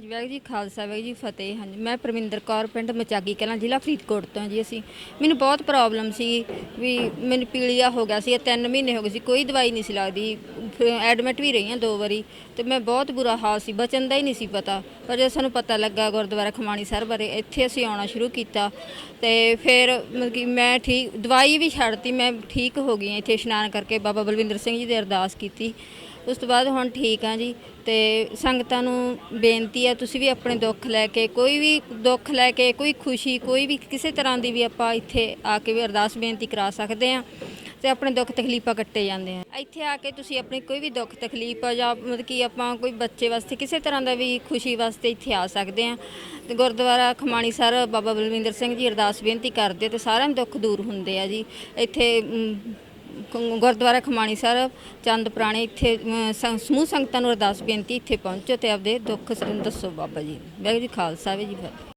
ਹਾਂਜੀ ਵਾਹਿਗੁਰੂ ਜੀ ਖਾਲਸਾ ਵਾਹਿਗੁਰੂ ਜੀ ਫਤਿਹ, ਹਾਂਜੀ। ਮੈਂ ਪਰਮਿੰਦਰ ਕੌਰ, ਪਿੰਡ ਮਚਾਗੀ ਕਲਾਂ, ਜ਼ਿਲ੍ਹਾ ਫਰੀਦਕੋਟ ਤੋਂ ਜੀ ਅਸੀਂ। ਮੈਨੂੰ ਬਹੁਤ ਪ੍ਰੋਬਲਮ ਸੀ ਵੀ ਮੈਨੂੰ ਪੀਲੀਆ ਹੋ ਗਿਆ ਸੀ, ਇਹ ਤਿੰਨ ਮਹੀਨੇ ਹੋ ਗਏ ਸੀ, ਕੋਈ ਦਵਾਈ ਨਹੀਂ ਸੀ ਲੱਗਦੀ। ਐਡਮਿਟ ਵੀ ਰਹੀ ਹਾਂ ਦੋ ਵਾਰੀ ਤੇ ਮੈਂ ਬਹੁਤ ਬੁਰਾ ਹਾਲ ਸੀ, ਬਚਣ ਦਾ ਹੀ ਨਹੀਂ ਸੀ ਪਤਾ। ਪਰ ਜਦੋਂ ਸਾਨੂੰ ਪਤਾ ਲੱਗਾ ਗੁਰਦੁਆਰਾ ਖਮਾਣੀ ਸਰ ਬਾਰੇ, ਇੱਥੇ ਅਸੀਂ ਆਉਣਾ ਸ਼ੁਰੂ ਕੀਤਾ ਤੇ ਫਿਰ ਮਤਲਬ ਕਿ ਮੈਂ ਠੀਕ, ਦਵਾਈ ਵੀ ਛੱਡਤੀ, ਮੈਂ ਠੀਕ ਹੋ ਗਈ ਹਾਂ। ਇੱਥੇ ਇਸ਼ਨਾਨ ਕਰਕੇ ਬਾਬਾ ਬਲਵਿੰਦਰ ਸਿੰਘ ਜੀ ਦੀ ਅਰਦਾਸ ਕੀਤੀ। ਉਸ ਤੋਂ ਬਾਅਦ ਹੁਣ ਠੀਕ ਆ ਜੀ ਤੇ ਸੰਗਤਾਂ ਨੂੰ ਬੇਨਤੀ ਆ, ਤੁਸੀਂ ਵੀ ਆਪਣੇ ਦੁੱਖ ਲੈ ਕੇ, ਕੋਈ ਵੀ ਦੁੱਖ ਲੈ ਕੇ, ਕੋਈ ਖੁਸ਼ੀ, ਕੋਈ ਵੀ ਕਿਸੇ ਤਰ੍ਹਾਂ ਦੀ ਵੀ ਆਪਾਂ ਇੱਥੇ ਆ ਕੇ ਵੀ ਅਰਦਾਸ ਬੇਨਤੀ ਕਰਾ ਸਕਦੇ ਆ ਤੇ ਆਪਣੇ ਦੁੱਖ ਤਕਲੀਫਾਂ ਕੱਟੇ ਜਾਂਦੇ ਆ। ਇੱਥੇ ਆ ਕੇ ਤੁਸੀਂ ਆਪਣੀ ਕੋਈ ਵੀ ਦੁੱਖ ਤਕਲੀਫ ਜਾਂ ਮਤਲਬ ਕਿ ਆਪਾਂ ਕੋਈ ਬੱਚੇ ਵਾਸਤੇ ਕਿਸੇ ਤਰ੍ਹਾਂ ਦਾ ਵੀ ਖੁਸ਼ੀ ਵਾਸਤੇ ਇੱਥੇ ਆ ਸਕਦੇ ਆ। ਤੇ ਗੁਰਦੁਆਰਾ ਖਮਾਣੀ ਸਰ ਬਾਬਾ ਬਲਵਿੰਦਰ ਸਿੰਘ ਜੀ ਅਰਦਾਸ ਬੇਨਤੀ ਕਰਦੇ ਤੇ ਸਾਰਿਆਂ ਦੇ ਦੁੱਖ ਦੂਰ ਹੁੰਦੇ ਆ ਜੀ। ਇੱਥੇ ਗੁਰਦੁਆਰਾ ਖਮਾਣੀ ਸਾਹਿਬ ਚੰਦ ਪੁਰਾਣੇ ਇੱਥੇ ਅਮ, ਸੰ- ਸਮੂਹ ਸੰਗਤਾਂ ਨੂੰ ਅਰਦਾਸ ਬੇਨਤੀ ਇੱਥੇ ਪਹੁੰਚੋ ਤੇ ਆਪਦੇ ਦੁੱਖ ਸ- ਦੱਸੋ ਬਾਬਾ ਜੀ। ਵਾਹਿਗੁਰੂ ਜੀ ਖਾਲਸਾ ਵਾਹਿਗੁਰੂ ਜੀ ਫਤਿਹ।